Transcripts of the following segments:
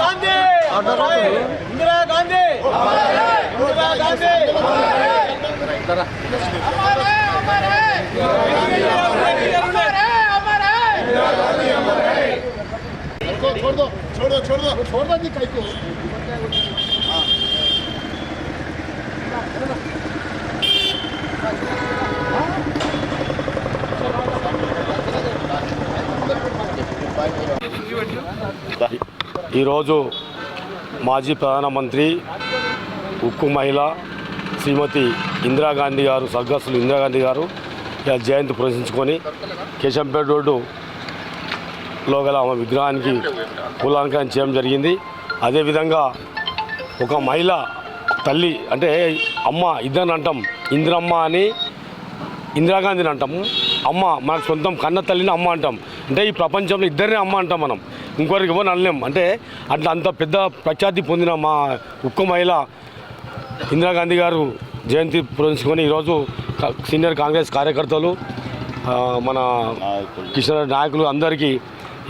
గాంధీ! ఇందిరా గాంధీ! ఇందిరా గాంధీ! छोड़ दो छोड़ो छोड़ दो छोड़ दो जी कहीं को ఈరోజు మాజీ ప్రధానమంత్రి ఉక్కు మహిళ శ్రీమతి ఇందిరాగాంధీ గారు స్వర్గస్థులు ఇందిరాగాంధీ గారు ఇలా జయంతి ప్రదర్శించుకొని కేశంపేట రోడ్డులో గల ఆమె విగ్రహానికి పూలాలంకరణ చేయడం జరిగింది. అదేవిధంగా ఒక మహిళ తల్లి అంటే అమ్మ ఇద్దరిని అంటాం. ఇందిరమ్మ అని ఇందిరాగాంధీని అంటాము అమ్మ మనకు సొంతం కన్న తల్లిని అమ్మ అంటాం. అంటే ఈ ప్రపంచంలో ఇద్దరిని అమ్మ అంటాం మనం. ఇంకొకరికి ఎవరిని అనలేం. అంటే అట్లా అంత పెద్ద ప్రఖ్యాతి పొందిన మా ఉక్కు మహిళ ఇందిరాగాంధీ గారు జయంతి పురస్కరించుకొని ఈరోజు సీనియర్ కాంగ్రెస్ కార్యకర్తలు మన కిషన్ నాయకులు అందరికీ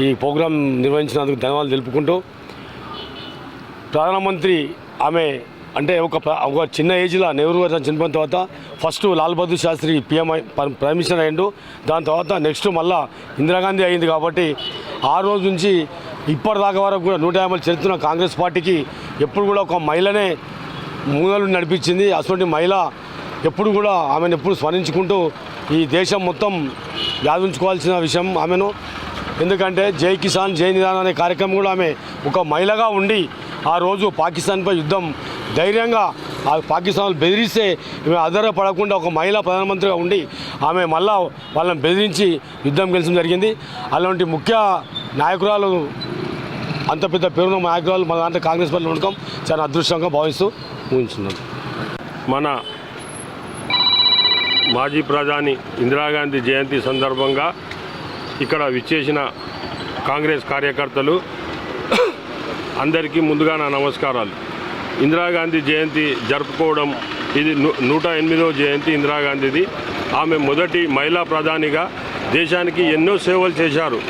ఈ ప్రోగ్రాం నిర్వహించినందుకు ధన్యవాదాలు తెలుపుకుంటూ ప్రధానమంత్రి ఆమె అంటే ఒక ఒక చిన్న ఏజ్లో నెహ్రూ గారు చనిపోయిన తర్వాత first Lal Bahadur Shastri PM prime minister అయ్యిండు. దాని తర్వాత నెక్స్ట్ మళ్ళా ఇందిరాగాంధీ అయింది కాబట్టి ఆ రోజు నుంచి ఇప్పటిదాకా వరకు కూడా నూట యాభై చరిత్ర కాంగ్రెస్ పార్టీకి ఎప్పుడు కూడా ఒక మహిళనే మూలలు నడిపించింది. అటువంటి మహిళ ఎప్పుడు కూడా ఆమెను ఎప్పుడు స్మరించుకుంటూ ఈ దేశం మొత్తం వ్యాధించుకోవాల్సిన విషయం ఆమెను. ఎందుకంటే జై కిసాన్ జై నిదాన్ అనే కార్యక్రమం కూడా ఆమె ఒక మహిళగా ఉండి ఆ రోజు పాకిస్తాన్పై యుద్ధం ధైర్యంగా ఆ పాకిస్తాన్ బెదిరిస్తే ఈమె ఆధారపడకుండా ఒక మహిళా ప్రధానమంత్రిగా ఉండి ఆమె మళ్ళా వాళ్ళని బెదిరించి యుద్ధం గెలిచడం జరిగింది. అలాంటి ముఖ్య నాయకురాలు అంత పెద్ద పేరున్న నాయకురాలు మన దాంట్లో కాంగ్రెస్ పార్టీ ఉండటం చాలా అదృష్టంగా భావిస్తూ ఊహించున్నాను మన మాజీ ప్రధాని ఇందిరాగాంధీ జయంతి సందర్భంగా ఇక్కడ విచ్చేసిన కాంగ్రెస్ కార్యకర్తలు అందరికీ ముందుగా నా నమస్కారాలు. ఇందిరాగాంధీ జయంతి జరుపుకోవడం ఇది నూట ఎనిమిదవ జయంతి ఇందిరాగాంధీది. ఆమె మొదటి మహిళా ప్రధానిగా దేశానికి ఎన్నో సేవలు చేశారు.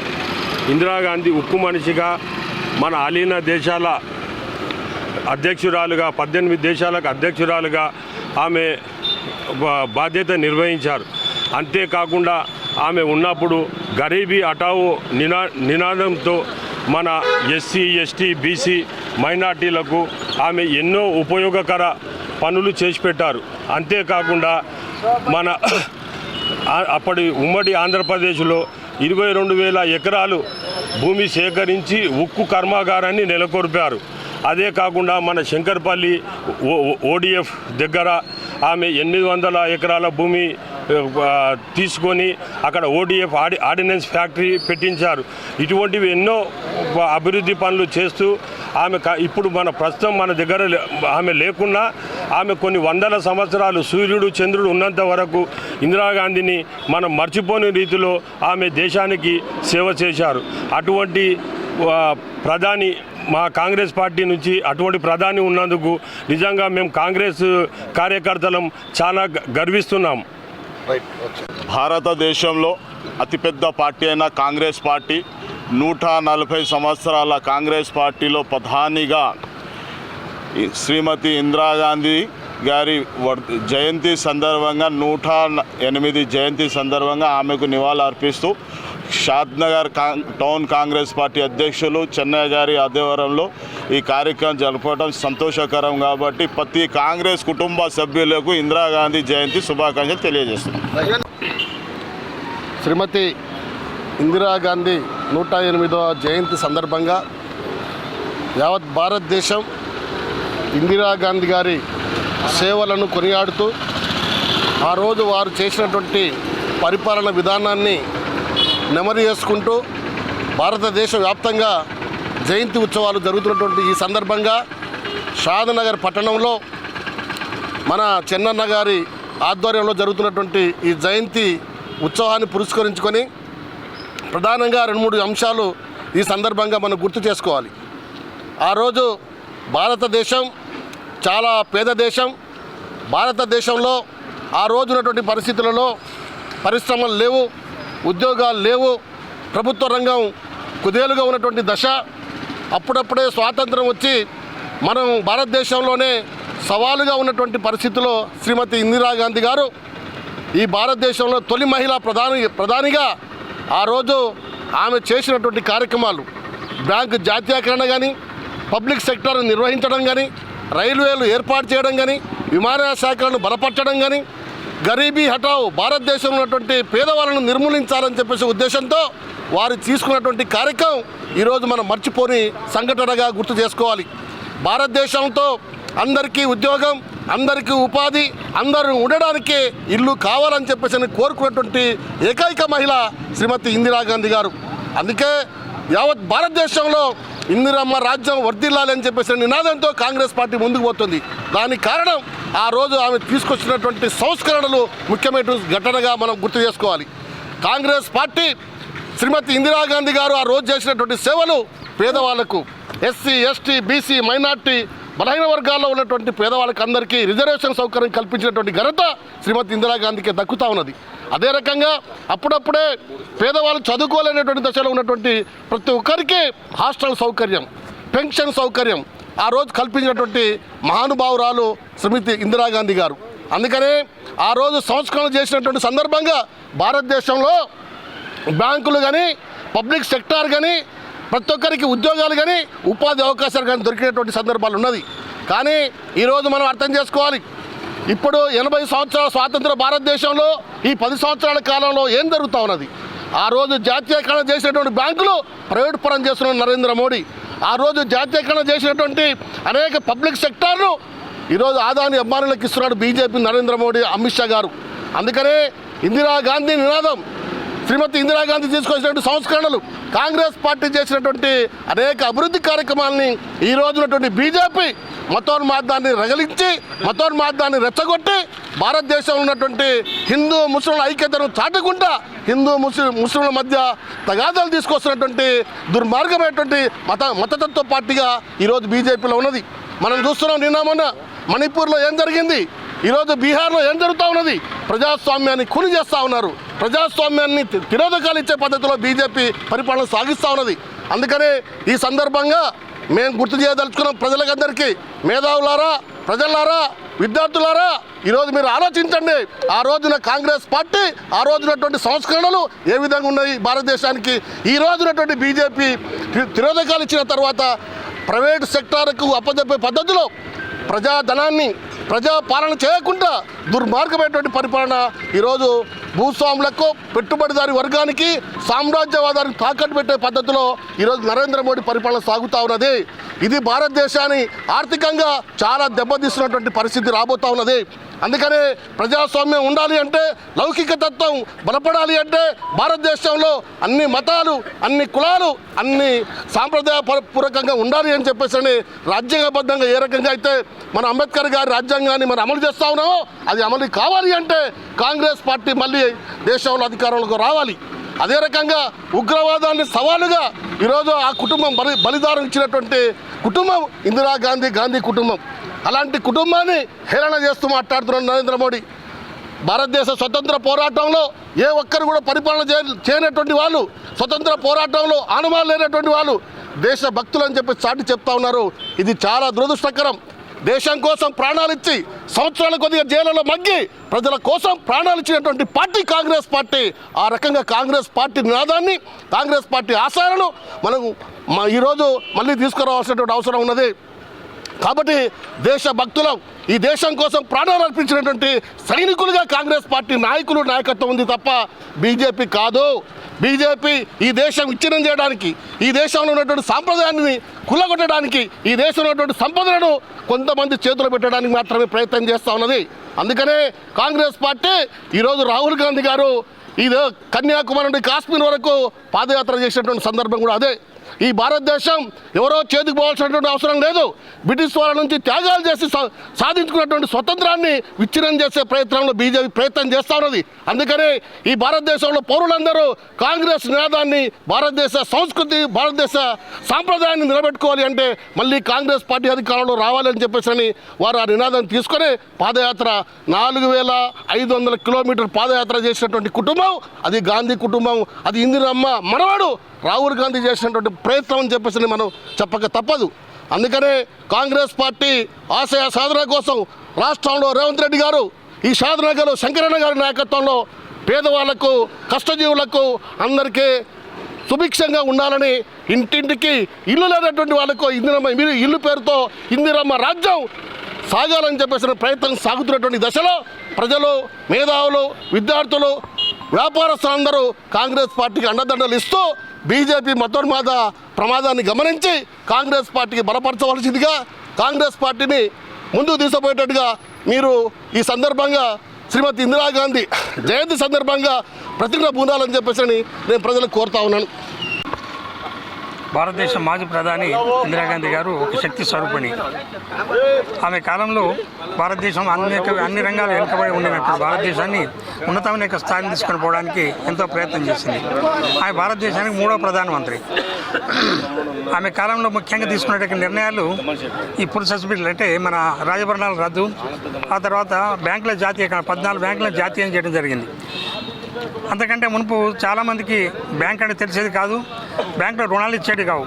ఇందిరాగాంధీ ఉక్కు మనిషిగా మన అలీన దేశాల అధ్యక్షురాలుగా పద్దెనిమిది దేశాలకు అధ్యక్షురాలుగా ఆమె బా- బాధ్యత నిర్వహించారు. అంతేకాకుండా ఆమె ఉన్నప్పుడు గరీబీ హటావో నినా నినాదంతో మన ఎస్సీ ఎస్టీ బీసీ మైనార్టీలకు ఆమె ఎన్నో ఉపయోగకర పనులు చేసి పెట్టారు. అంతేకాకుండా మన అప్పటి ఉమ్మడి ఆంధ్రప్రదేశ్లో ఇరవై రెండు వేల ఎకరాలు భూమి సేకరించి ఉక్కు కర్మాగారాన్ని నెలకొల్పారు. అదే కాకుండా మన శంకర్పల్లి ఓ- ఓడిఎఫ్ దగ్గర ఆమె ఎనిమిది వందల ఎకరాల భూమి తీసుకొని అక్కడ ఓడిఎఫ్ ఆడి ఆర్డినెన్స్ ఫ్యాక్టరీ పెట్టించారు. ఇటువంటివి ఎన్నో అభివృద్ధి పనులు చేస్తూ ఆమె ఇప్పుడు మన ప్రస్తుతం మన దగ్గర ఆమె లేకున్నా ఆమె కొన్ని వందల సంవత్సరాలు సూర్యుడు చంద్రుడు ఉన్నంత వరకు ఇందిరాగాంధీని మనం మర్చిపోని రీతిలో ఆమె దేశానికి సేవ చేశారు. అటువంటి ప్రధాని మా కాంగ్రెస్ పార్టీ నుంచి అటువంటి ప్రధాని ఉన్నందుకు నిజంగా మేము కాంగ్రెస్ కార్యకర్తలం చాలా గ- గర్విస్తున్నాం. భారతదేశంలో అతిపెద్ద పార్టీ అయిన కాంగ్రెస్ పార్టీ నూట నలభై సంవత్సరాల కాంగ్రెస్ పార్టీలో ప్రధానిగా శ్రీమతి ఇందిరాగాంధీ గారి వర్- జయంతి సందర్భంగా నూట ఎనిమిది జయంతి సందర్భంగా ఆమెకు నివాళులు అర్పిస్తూ షాద్నగర్ కాం టౌన్ కాంగ్రెస్ పార్టీ అధ్యక్షులు చెన్నై గారి ఆధ్వర్యంలో ఈ కార్యక్రమం జరపడం సంతోషకరం కాబట్టి ప్రతి కాంగ్రెస్ కుటుంబ సభ్యులకు ఇందిరాగాంధీ జయంతి శుభాకాంక్షలు తెలియజేస్తున్నాం. శ్రీమతి ఇందిరాగాంధీ నూట ఎనిమిదవ జయంతి సందర్భంగా యావత్ భారతదేశం ఇందిరాగాంధీ గారి సేవలను కొనియాడుతూ ఆ రోజు వారు చేసినటువంటి పరిపాలన విధానాన్ని నెమరు చేసుకుంటూ భారతదేశ వ్యాప్తంగా జయంతి ఉత్సవాలు జరుగుతున్నటువంటి ఈ సందర్భంగా షాదనగర్ పట్టణంలో మన చెన్నన్న గారి ఆధ్వర్యంలో జరుగుతున్నటువంటి ఈ జయంతి ఉత్సవాన్ని పురస్కరించుకొని ప్రధానంగా రెండు మూడు అంశాలు ఈ సందర్భంగా మనం గుర్తు చేసుకోవాలి. ఆ రోజు భారతదేశం చాలా పేద దేశం. భారతదేశంలో ఆ రోజు ఉన్నటువంటి పరిస్థితులలో పరిశ్రమలు లేవు. ఉద్యోగాలు లేవు ప్రభుత్వ రంగం కుదేలుగా ఉన్నటువంటి దశ. అప్పుడప్పుడే స్వాతంత్రం వచ్చి మనం భారతదేశంలోనే సవాలుగా ఉన్నటువంటి పరిస్థితిలో శ్రీమతి ఇందిరాగాంధీ గారు ఈ భారతదేశంలో తొలి మహిళా ప్రధాని ప్రధానిగా ఆ రోజు ఆమె చేసినటువంటి కార్యక్రమాలు బ్యాంకు జాతీయకరణ కానీ పబ్లిక్ సెక్టర్ నిర్వహించడం కానీ రైల్వేలు ఏర్పాటు చేయడం కానీ విమానయాన శాఖలను బలపరచడం కానీ గరీబీ హటావ్ భారతదేశంలో ఉన్నటువంటి పేదవాళ్ళను నిర్మూలించాలని చెప్పేసి ఉద్దేశంతో వారు తీసుకున్నటువంటి కార్యక్రమం ఈరోజు మనం మర్చిపోని సంఘటనగా గుర్తు చేసుకోవాలి. భారతదేశంతో అందరికీ ఉద్యోగం అందరికీ ఉపాధి అందరూ ఉండడానికి ఇల్లు కావాలని చెప్పేసి అని కోరుకున్నటువంటి ఏకైక మహిళ శ్రీమతి ఇందిరాగాంధీ గారు. అందుకే యావత్ భారతదేశంలో ఇందిరమ్మ రాజ్యం వర్ధిల్లాలి అని చెప్పేసి నినాదంతో కాంగ్రెస్ పార్టీ ముందుకు పోతుంది. దానికి కారణం ఆ రోజు ఆమె తీసుకొచ్చినటువంటి సంస్కరణలు ముఖ్యమైన ఘటనగా మనం గుర్తు చేసుకోవాలి. కాంగ్రెస్ పార్టీ శ్రీమతి ఇందిరాగాంధీ గారు ఆ రోజు చేసినటువంటి సేవలు పేదవాళ్ళకు ఎస్సీ ఎస్టీ బీసీ మైనార్టీ బలహీన వర్గాల్లో ఉన్నటువంటి పేదవాళ్ళకి అందరికీ రిజర్వేషన్ సౌకర్యం కల్పించినటువంటి ఘనత శ్రీమతి ఇందిరాగాంధీకి దక్కుతా ఉన్నది. అదే రకంగా అప్పుడప్పుడే పేదవాళ్ళు చదువుకోలేనటువంటి దశలో ఉన్నటువంటి ప్రతి ఒక్కరికి హాస్టల్ సౌకర్యం పెన్షన్ సౌకర్యం ఆ రోజు కల్పించినటువంటి మహానుభావురాలు శ్రీమతి ఇందిరాగాంధీ గారు. అందుకనే ఆ రోజు సంస్కరణ చేసినటువంటి సందర్భంగా భారతదేశంలో బ్యాంకులు కానీ పబ్లిక్ సెక్టార్ కానీ ప్రతి ఒక్కరికి ఉద్యోగాలు కానీ ఉపాధి అవకాశాలు కానీ దొరికినటువంటి సందర్భాలు ఉన్నది. కానీ ఈరోజు మనం అర్థం చేసుకోవాలి. ఇప్పుడు ఎనభై సంవత్సరాల స్వాతంత్ర భారతదేశంలో ఈ పది సంవత్సరాల కాలంలో ఏం జరుగుతూ ఉన్నది? ఆ రోజు జాతీయకరణ చేసినటువంటి బ్యాంకులు ప్రైవేట్ పరం చేస్తున్న నరేంద్ర మోడీ. ఆ రోజు జాతీయకరణ చేసినటువంటి అనేక పబ్లిక్ సెక్టార్ను ఈరోజు ఆదాని అభిమానులకు ఇస్తున్నాడు బీజేపీ నరేంద్ర మోడీ అమిత్ షా గారు. అందుకనే ఇందిరాగాంధీ నినాదం శ్రీమతి ఇందిరాగాంధీ తీసుకొచ్చినటువంటి సంస్కరణలు కాంగ్రెస్ పార్టీ చేసినటువంటి అనేక అభివృద్ధి కార్యక్రమాలని ఈ రోజునటువంటి బీజేపీ మతోన్మాదాన్ని రగిలించి మతోన్మాదాన్ని రెచ్చగొట్టి భారతదేశంలో ఉన్నటువంటి హిందూ ముస్లింల ఐక్యతను చాటుకుంటా హిందూ ముస్లిం ముస్లింల మధ్య తగాదాలు తీసుకొస్తున్నటువంటి దుర్మార్గమైనటువంటి మత మతతత్వ పార్టీగా ఈరోజు బీజేపీలో ఉన్నది. మనం చూస్తున్నాం నిన్న మొన్న మణిపూర్లో ఏం జరిగింది? ఈరోజు బీహార్లో ఏం జరుగుతూ ఉన్నది? ప్రజాస్వామ్యాన్ని కుని చేస్తూ ఉన్నారు. ప్రజాస్వామ్యాన్ని తిరోధకాలు ఇచ్చే పద్ధతిలో బీజేపీ పరిపాలన సాగిస్తూ ఉన్నది. అందుకనే ఈ సందర్భంగా మేము గుర్తు చేయదలుచుకున్నాం ప్రజలకందరికీ మేధావులారా ప్రజలారా విద్యార్థులారా ఈరోజు మీరు ఆలోచించండి. ఆ రోజున కాంగ్రెస్ పార్టీ ఆ రోజునటువంటి సంస్కరణలు ఏ విధంగా ఉన్నాయి భారతదేశానికి? ఈ రోజునటువంటి బీజేపీ తిరోధకాలు ఇచ్చిన తర్వాత ప్రైవేట్ సెక్టార్కు అప్పజెప్పే పద్ధతిలో ప్రజాధనాన్ని ప్రజా పాలన చేయకుండా దుర్మార్గమైనటువంటి పరిపాలన ఈరోజు భూస్వాములకు పెట్టుబడిదారి వర్గానికి సామ్రాజ్యవాదానికి తాకట్టు పెట్టే పద్ధతిలో ఈరోజు నరేంద్ర మోడీ పరిపాలన సాగుతూ ఉన్నది. ఇది భారతదేశాన్ని ఆర్థికంగా చాలా దెబ్బతీస్తున్నటువంటి పరిస్థితి రాబోతూ ఉన్నది. అందుకనే ప్రజాస్వామ్యం ఉండాలి అంటే లౌకిక తత్వం బలపడాలి అంటే భారతదేశంలో అన్ని మతాలు అన్ని కులాలు అన్ని సాంప్రదాయ పర- పూర్వకంగా ఉండాలి అని చెప్పేసి అని రాజ్యాంగబద్ధంగా ఏ రకంగా అయితే మన అంబేద్కర్ గారి రాజ్యాంగాన్ని మనం అమలు చేస్తా ఉన్నామో అది అమలు కావాలి అంటే కాంగ్రెస్ పార్టీ మళ్ళీ దేశంలో అధికారంలోకి రావాలి. అదే రకంగా ఉగ్రవాదాన్ని సవాలుగా ఈరోజు ఆ కుటుంబం బలి బలిదానం ఇచ్చినటువంటి కుటుంబం ఇందిరాగాంధీ గాంధీ కుటుంబం. అలాంటి కుటుంబాన్ని హేళన చేస్తూ మాట్లాడుతున్నాడు నరేంద్ర మోడీ. భారతదేశ స్వతంత్ర పోరాటంలో ఏ ఒక్కరు కూడా పరిపాలన చేయనటువంటి వాళ్ళు స్వతంత్ర పోరాటంలో ఆనవాళ్ళు లేనటువంటి వాళ్ళు దేశ భక్తులు అని చెప్పి చాటి చెప్తా ఉన్నారు. ఇది చాలా దురదృష్టకరం. దేశం కోసం ప్రాణాలు ఇచ్చి సంవత్సరాల కొద్దిగా జైలలో మగ్గి ప్రజల కోసం ప్రాణాలు ఇచ్చినటువంటి పార్టీ కాంగ్రెస్ పార్టీ ఆ రకంగా కాంగ్రెస్ పార్టీ నినాదాన్ని కాంగ్రెస్ పార్టీ ఆశయాలను మనం ఈరోజు మళ్ళీ తీసుకురావాల్సినటువంటి అవసరం ఉన్నది. కాబట్టి దేశ భక్తులం ఈ దేశం కోసం ప్రాణాలు అర్పించినటువంటి సైనికులుగా కాంగ్రెస్ పార్టీ నాయకులు నాయకత్వం ఉంది తప్ప బీజేపీ కాదు. బీజేపీ ఈ దేశం విచ్ఛిన్నం చేయడానికి ఈ దేశంలో ఉన్నటువంటి సాంప్రదాయాన్ని కుల్లగొట్టడానికి ఈ దేశంలో ఉన్నటువంటి సంపదలను కొంతమంది చేతులు పెట్టడానికి మాత్రమే ప్రయత్నం చేస్తూ ఉన్నది. అందుకనే కాంగ్రెస్ పార్టీ ఈరోజు రాహుల్ గాంధీ గారు ఇది కన్యాకుమారి నుండి కాశ్మీర్ వరకు పాదయాత్ర చేసినటువంటి సందర్భం కూడా అదే. ఈ భారతదేశం ఎవరో చేతికి పోవాల్సినటువంటి అవసరం లేదు. బ్రిటిష్ వాళ్ళ నుంచి త్యాగాలు చేసి సా- సాధించుకున్నటువంటి స్వతంత్రాన్ని విచ్ఛిన్నం చేసే ప్రయత్నంలో బీజేపీ ప్రయత్నం చేస్తూ ఉన్నది. అందుకనే ఈ భారతదేశంలో పౌరులందరూ కాంగ్రెస్ నినాదాన్ని భారతదేశ సంస్కృతి భారతదేశ సాంప్రదాయాన్ని నిలబెట్టుకోవాలి అంటే మళ్ళీ కాంగ్రెస్ పార్టీ అధికారంలో రావాలని చెప్పేసి అని వారు ఆ నినాదం తీసుకొని పాదయాత్ర నాలుగు వేల ఐదు వందల కిలోమీటర్ పాదయాత్ర చేసినటువంటి కుటుంబం అది గాంధీ కుటుంబం అది ఇందిరమ్మ మనవాడు రాహుల్ గాంధీ చేసినటువంటి ప్రయత్నం అని చెప్పేసి మనం చెప్పక తప్పదు. అందుకనే కాంగ్రెస్ పార్టీ ఆశయ సాధన కోసం రాష్ట్రంలో రేవంత్ రెడ్డి గారు ఈ సాధన గారు శంకరన్న గారి నాయకత్వంలో పేదవాళ్ళకు కష్టజీవులకు అందరికీ సుభిక్షంగా ఉండాలని ఇంటింటికి ఇల్లు లేనటువంటి వాళ్ళకు ఇందిరమ్మ మీరు ఇల్లు పేరుతో ఇందిరమ్మ రాజ్యం సాగాలని చెప్పేసిన ప్రయత్నం సాగుతున్నటువంటి దశలో ప్రజలు మేధావులు విద్యార్థులు వ్యాపారస్తులందరూ కాంగ్రెస్ పార్టీకి అండదండలు ఇస్తూ బీజేపీ మతోన్మాద ప్రమాదాన్ని గమనించి కాంగ్రెస్ పార్టీకి బలపరచవలసిందిగా కాంగ్రెస్ పార్టీని ముందుకు తీసుకుపోయేటట్టుగా మీరు ఈ సందర్భంగా శ్రీమతి ఇందిరాగాంధీ జయంతి సందర్భంగా ప్రతిజ్ఞ పూనాలని చెప్పేసి నేను ప్రజలకు కోరుతా ఉన్నాను. భారతదేశ మాజీ ప్రధాని ఇందిరాగాంధీ గారు ఒక శక్తి స్వరూపిణి. ఆమె కాలంలో భారతదేశం అనేక అన్ని రంగాలు వెనుకబడి ఉండినప్పుడు భారతదేశాన్ని ఉన్నతమైన యొక్క స్థాయిని తీసుకొని పోవడానికి ఎంతో ప్రయత్నం చేసింది. ఆమె భారతదేశానికి మూడో ప్రధానమంత్రి. ఆమె కాలంలో ముఖ్యంగా తీసుకునే నిర్ణయాలు ఈ పురుష అంటే మన రాజభరణాల రద్దు ఆ తర్వాత బ్యాంకుల జాతీయ పద్నాలుగు బ్యాంకుల జాతీయం చేయడం జరిగింది. అంతకంటే మునుపు చాలామందికి బ్యాంక్ అంటే తెలిసేది కాదు. బ్యాంకులో రుణాలు ఇచ్చేది కావు.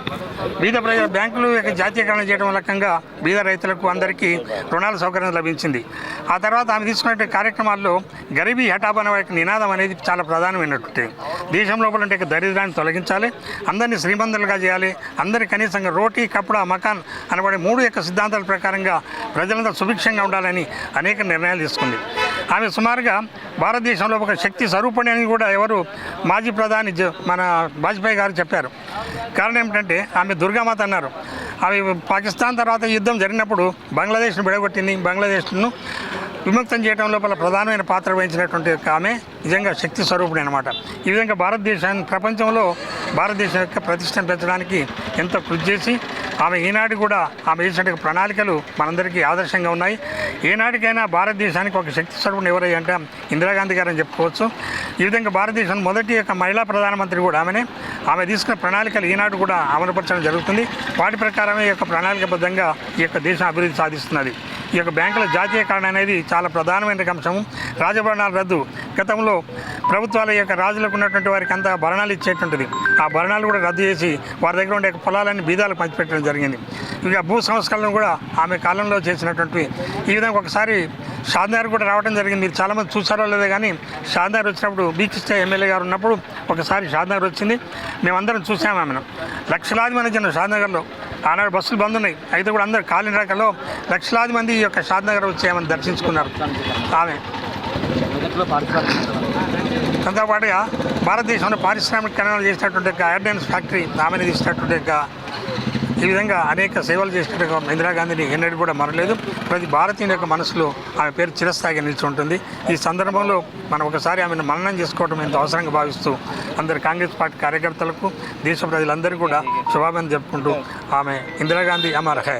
బీద ప్రజల బ్యాంకులు యొక్క జాతీయకరణ చేయడం లక్కంగా బీద రైతులకు అందరికీ రుణాల సౌకర్యం లభించింది. ఆ తర్వాత ఆమె తీసుకునే కార్యక్రమాల్లో గరీబీ హఠాబ్ అనే యొక్క నినాదం అనేది చాలా ప్రధానమైనటువంటి దేశం లోపల ఉంటే దరిద్రాన్ని తొలగించాలి. అందరినీ శ్రీమంతులుగా చేయాలి. అందరి కనీసంగా రోటీ కప్పుడా మకాన్ అనబడే మూడు యొక్క సిద్ధాంతాల ప్రకారంగా ప్రజలందరూ సుభిక్షంగా ఉండాలని అనేక నిర్ణయాలు తీసుకుంది. ఆమె సుమారుగా భారతదేశంలో ఒక శక్తి స్వరూపణి అని కూడా ఎవరు మాజీ ప్రధాని జ- మన వాజ్పేయి గారు చెప్పారు. కారణం ఏమిటంటే ఆమె దుర్గామాత అన్నారు. అవి పాకిస్తాన్ తర్వాత యుద్ధం జరిగినప్పుడు బంగ్లాదేశ్ను విడగొట్టింది. బంగ్లాదేశ్ను విముక్తం చేయడం లోపల ప్రధానమైన పాత్ర వహించినటువంటి యొక్క ఆమె నిజంగా శక్తి స్వరూపుడు అనమాట ఈ విధంగా భారతదేశాన్ని ప్రపంచంలో భారతదేశం యొక్క ప్రతిష్టను పెంచడానికి ఎంతో కృషి చేసి ఆమె ఈనాడు కూడా ఆమె చేసిన ప్రణాళికలు మనందరికీ ఆదర్శంగా ఉన్నాయి. ఏనాటికైనా భారతదేశానికి ఒక శక్తి స్వరూపుడు ఎవరయ్య అంటే ఇందిరాగాంధీ గారు అని చెప్పుకోవచ్చు. ఈ విధంగా భారతదేశం మొదటి యొక్క మహిళా ప్రధానమంత్రి కూడా ఆమెనే. ఆమె తీసుకున్న ప్రణాళికలు ఈనాడు కూడా అమలుపరచడం జరుగుతుంది. వాటి ప్రకారమే ఈ యొక్క ప్రణాళికబద్ధంగా ఈ యొక్క దేశం అభివృద్ధి సాధిస్తున్నది. ఈ యొక్క బ్యాంకుల జాతీయకరణ అనేది చాలా ప్రధానమైన అంశం రాజభరణాల రద్దు గతంలో ప్రభుత్వాల యొక్క రాజులకు ఉన్నటువంటి వారికి అంతా భరణాలు ఇచ్చేటువంటిది. ఆ భరణాలు కూడా రద్దు చేసి వారి దగ్గర ఉండే పొలాలన్నీ బీదాలకు పంచిపెట్టడం జరిగింది. ఇక భూ సంస్కరణలు కూడా ఆమె కాలంలో చేసినటువంటి ఈ విధంగా ఒకసారి షాద్నగర్ కూడా రావడం జరిగింది. మీరు చాలామంది చూసారో లేదో కానీ షాద్నగర్ వచ్చినప్పుడు బీకిస్తే ఎమ్మెల్యే గారు ఉన్నప్పుడు ఒకసారి షాద్నగర్ వచ్చింది. మేమందరం చూసాము ఆమెను. లక్షలాది మంది జనం షాద్నగర్లో ఆనాడు బస్సులు బంద్ ఉన్నాయి. అయితే కూడా అందరు కాలినడకలో లక్షలాది మంది ఈ యొక్క షాద్నగర్ వచ్చి ఆమెను దర్శించుకున్నారు. ఆమె. దాంతో భారతదేశంలో పారిశ్రామిక పారిశ్రామికీకరణలు చేసినటువంటి యొక్క ఐర్డెన్స్ ఫ్యాక్టరీ ఆమెను తీసినటువంటి యొక్క ఈ విధంగా అనేక సేవలు చేసినటువంటి ఇందిరాగాంధీని ఎన్నడూ కూడా మరలేదు ప్రతి భారతీయుని యొక్క మనసులో ఆమె పేరు చిరస్థాయిగా నిలిచి ఉంటుంది ఈ సందర్భంలో మనం ఒకసారి ఆమెను మననం చేసుకోవడం ఎంతో అవసరంగా భావిస్తూ అందరు కాంగ్రెస్ పార్టీ కార్యకర్తలకు దేశ ప్రజలందరూ కూడా శుభాభినందన చెప్పుకుంటూ ఆమె ఇందిరాగాంధీ అమర్హే.